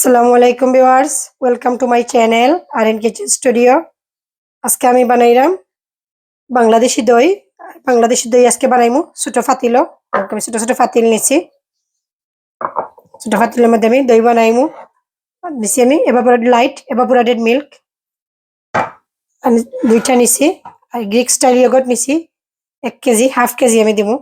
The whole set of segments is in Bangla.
আসসালামু আলাইকুম viewers, welcome to my channel R N kitchen studio. আজকে আমি বানাইলাম বাংলাদেশি দই। বাংলাদেশি দই আজকে বানাইমু ছোটো ফাতিল। আমি ছোট ছোট ফাতিল নিছি। ছোট ফাতিলের মধ্যে আমি দই বানাইমু। নিছি আমি এভাপোরেটেড লাইট এভাপোরেটেড মিল্ক আমি দুইটা নিছি। আর গ্রিক স্টাইল ইয়োগট নিছি। এক কেজি হাফ কেজি আমি দিমু।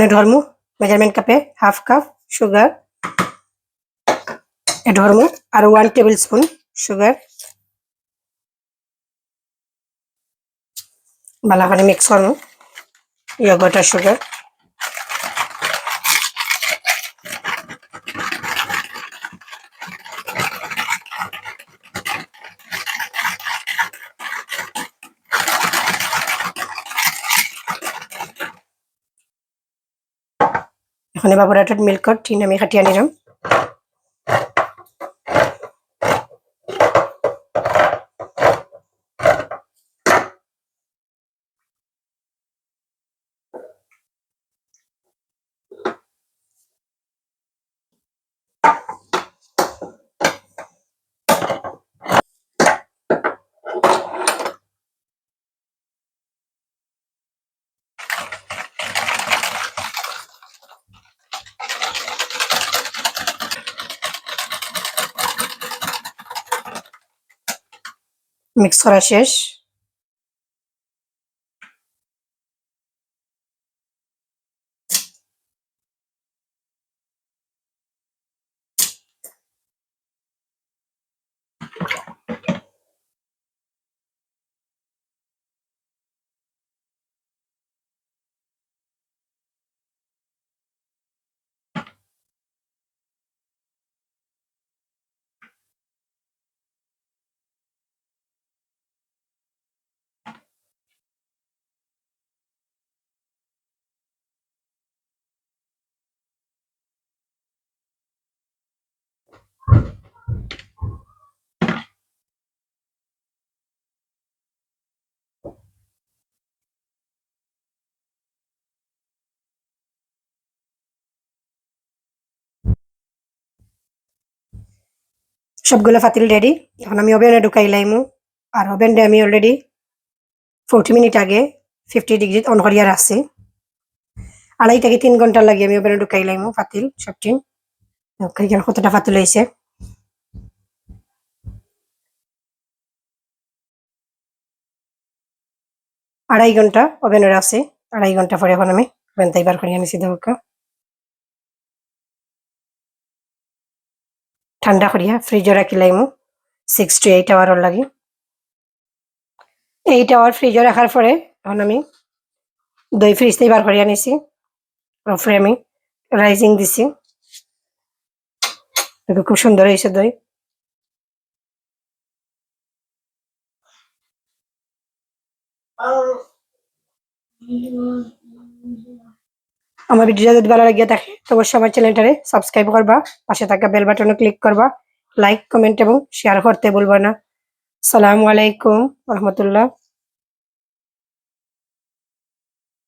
মানে ধর্ম মেজারমেন্ট কাপে হাফ কাপ সুগার এ ধর্ম, আর ওয়ান টেবিল স্পুন সুগার ভালো করে মিক্স করব ইয়োগট সুগার এখন এভাপোরেটেড মিল্কর টিন আমি খাটিয়ে নিলাম মিক্স করা শেষ। সবগুলো ফাতিল রেডি এখন আমি ওভেনে ঢুকাই লাইমু। আর ওভেনটা আমি অলরেডি ফোরটি মিনিট আগে ফিফটি ডিগ্রি অন করিয়া রাখছি। আড়াই থেকে তিন ঘণ্টা লাগে আমি ওভেনে ঢুকাই লাইমু, ফাতিল সবটি এখানে কতটা ফাতিল হয়েছে? আড়াই ঘণ্টা ওভেনে রাখছি। আড়াই ঘণ্টা পরে এখন আমি ওভেন তাই বার করিয়া নিছি ঠান্ডা করিয়া ফ্রিজে রাখি লাইমু সিক্স টু এইট আওয়ার লাগি। এইট আওয়ার ফ্রিজে রাখার পরে এখন আমি দই ফ্রিজ থেকে বার করিয়া নিছি তারপরে আমি রাইজিং দিছি। খুব সুন্দর হয়েছে দই। আমার ভিডিওটা যদি ভালো লাগিয়ে থাকে, তো অবশ্যই আমার চ্যানেলটারে সাবস্ক্রাইব করবা, পাশে থাকা বেল বাটনে ক্লিক করবা লাইক কমেন্ট এবং শেয়ার করতে বলবা না। সালামু আলাইকুম, রহমতুল্লাহ।